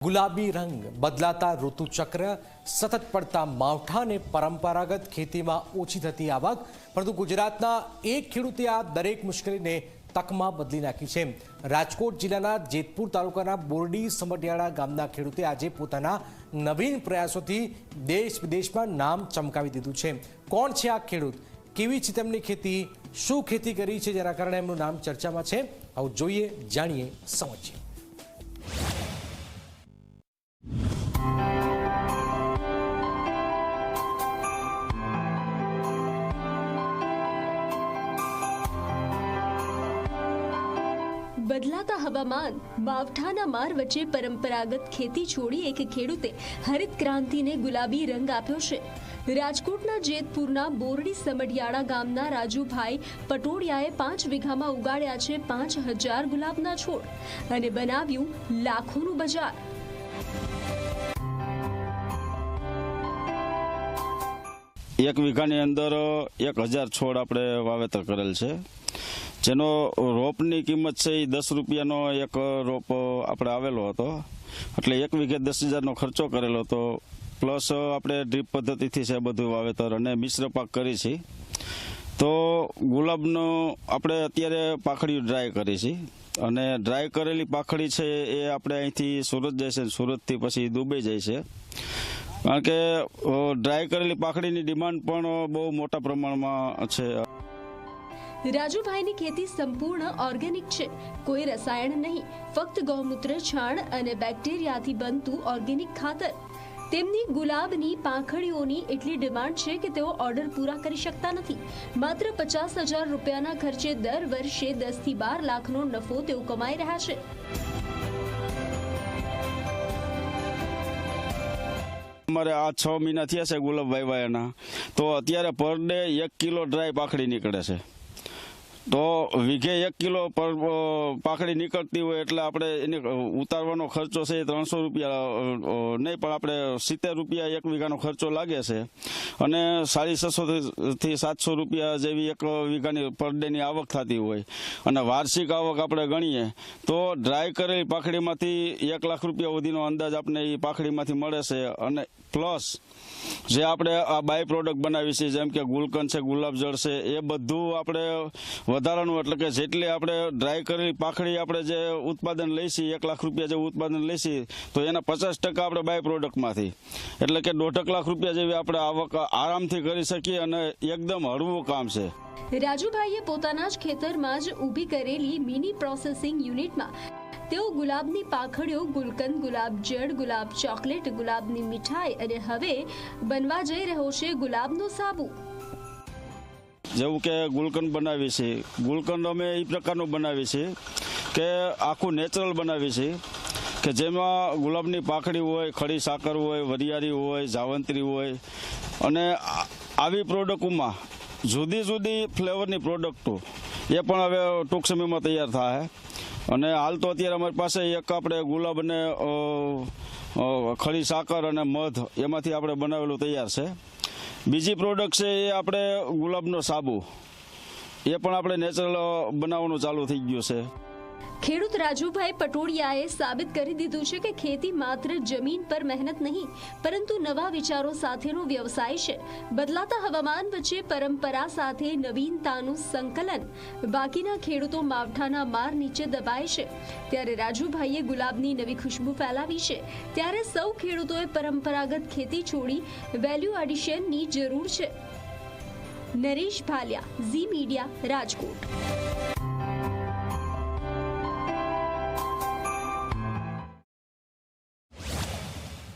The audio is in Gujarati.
ગુલાબી રંગ બદલાતા ઋતુચક્ર સતત પડતા માવઠા અને પરંપરાગત ખેતીમાં ઓછી થતી આવક, પરંતુ ગુજરાતના એક ખેડૂતે આ દરેક મુશ્કેલીને તકમાં બદલી નાખી છે. રાજકોટ જિલ્લાના જેતપુર તાલુકાના બોરડી સમટિયાળા ગામના ખેડૂતે આજે પોતાના નવીન પ્રયાસોથી દેશ વિદેશમાં નામ ચમકાવી દીધું છે. કોણ છે આ ખેડૂત? કેવી છે તેમની ખેતી? શું ખેતી કરી છે? જેના કારણે એમનું નામ ચર્ચામાં છે. આવું જોઈએ, જાણીએ, સમજીએ. બદલાતા હવામાન માવઠાના માર વચ્ચે પરંપરાગત ખેતી છોડી એક ખેડૂતે હરિત ક્રાંતિને ગુલાબી રંગ આપ્યો છે. રાજકોટના જેતપુરના બોરડી સમઢિયાળા ગામના રાજુભાઈ પટોડિયાએ પાંચ વીઘામાં ઉગાડ્યા છે પાંચ હજાર ગુલાબના છોડ અને બનાવ્યું લાખોનું બજાર. એક વીઘાની અંદર એક હજાર છોડ આપણે વાવેતર કરેલ છે. જેનો રોપની કિંમત છે એ દસ રૂપિયાનો એક રોપ આપણે આવેલો હતો. એટલે એક વીઘે દસ હજારનો ખર્ચો કરેલો હતો. પ્લસ આપણે ડ્રીપ પદ્ધતિથી છે બધું વાવેતર અને મિશ્ર પાક કરી છે. તો ગુલાબનો આપણે અત્યારે પાખડીઓ ડ્રાય કરી છે. અને ડ્રાય કરેલી પાખડી છે એ આપણે અહીંથી સુરત જાય છે સુરતથી પછી દુબઈ જાય છે. કારણ કે ડ્રાય કરેલી પાખડીની ડિમાન્ડ પણ બહુ મોટા પ્રમાણમાં છે. રાજુભાઈની ખેતી સંપૂર્ણ ઓર્ગેનિક છે. કોઈ રસાયણ નહીં. ફક્ત ગૌમૂત્ર, છાણ અને બેક્ટેરિયાથી બનતું ઓર્ગેનિક ખાતર. તેમની ગુલાબની પાંખડીઓની એટલી ડિમાન્ડ છે કે તેઓ ઓર્ડર પૂરા કરી શકતા નથી. માત્ર પચાસ હજાર રૂપિયાના ખર્ચે દર વર્ષે દસથી બાર લાખનો નફો તેઓ કમાઈ રહ્યા છે. અમારે આ છ મહિના થયા છે ગુલાબભાઈ વાયવાયાના તો અત્યારે પર ડે એક કિલો ડ્રાય પાખડી નીકળે છે. તો વીઘે એક કિલો પર પાકડી નીકળતી હોય એટલે આપણે એને ઉતારવાનો ખર્ચો છે એ ત્રણસો રૂપિયા નહીં પણ આપણે સિત્તેર રૂપિયા એક વીઘાનો ખર્ચો લાગે છે. અને સાડી છસોથી સાતસો રૂપિયા જેવી એક વીઘાની પર ડેની આવક થતી હોય. અને વાર્ષિક આવક આપણે ગણીએ, તો ડ્રાય કરેલી પાખડીમાંથી એક લાખ રૂપિયા સુધીનો અંદાજ આપણે એ પાખડીમાંથી મળે છે. અને પ્લસ, જે આપણે આ બાય પ્રોડક્ટ બનાવી છે, જેમ કે ગુલકંદ છે, ગુલાબજળ છે, એ બધું આપણે વધારાનું એટલે કે જેટલી આપણે ડ્રાય કરેલી પાખડી આપણે જે ઉત્પાદન લઈશી, એક લાખ રૂપિયા જેવું ઉત્પાદન લઈશી, તો એના પચાસ ટકા આપણે બાય પ્રોડક્ટમાંથી એટલે કે દોઢક લાખ રૂપિયા જેવી આપણે આવક આરામથી કરી શકીએ અને એકદમ હળવું કામ છે. રાજુભાઈએ પોતાના જ ખેતરમાં જ ઊભી કરેલી મિની પ્રોસેસિંગ યુનિટમાં તેઓ ગુલાબની પાખડીઓ, ગુલકંદ ગુલાબ જળ ગુલાબ, ચોકલેટ ગુલાબની મીઠાઈ અને હવે બનવા જઈ રહ્યો છે ગુલાબનો સાબુ. જેવું કે ગુલકંદ બનાવીએ છીએ. ગુલકંદ અમે એ પ્રકારનું બનાવીએ છીએ કે આખું નેચરલ બનાવીએ છીએ કે જેમાં ગુલાબની પાખડી હોય, ખડી સાકર હોય, વરિયાળી હોય, જાવંત્રી હોય અને આવી પ્રોડક્ટોમાં જુદી જુદી ફ્લેવરની પ્રોડક્ટો એ પણ હવે ટૂંક સમયમાં તૈયાર થાય. અને હાલ તો અત્યારે અમારી પાસે એક આપણે ગુલાબ અને ખડી સાકર અને મધ એમાંથી આપણે બનાવેલું તૈયાર છે. બીજી પ્રોડક્ટ છે એ આપણે ગુલાબનો સાબુ. એ પણ આપણે નેચરલ બનાવવાનું ચાલુ થઈ ગયું છે. ખેડૂત રાજુભાઈ પટોડિયાએ સાબિત કરી દીધું છે કે ખેતી માત્ર જમીન પર મહેનત નહીં, પરંતુ નવા વિચારો સાથેનો વ્યવસાય છે. બદલાતા હવામાન વચ્ચે પરંપરા સાથે નવીનતાનું સંકલન બાકીના ખેડૂતો માવઠાના માર નીચે દબાય છે. ત્યારે રાજુભાઈએ ગુલાબની નવી ખુશ્બુ ફેલાવી છે. ત્યારે સૌ ખેડૂતોએ પરંપરાગત ખેતી છોડી વેલ્યુ એડિશનની જરૂર છે. Naresh Bhaliya, Zee media, Rajkot.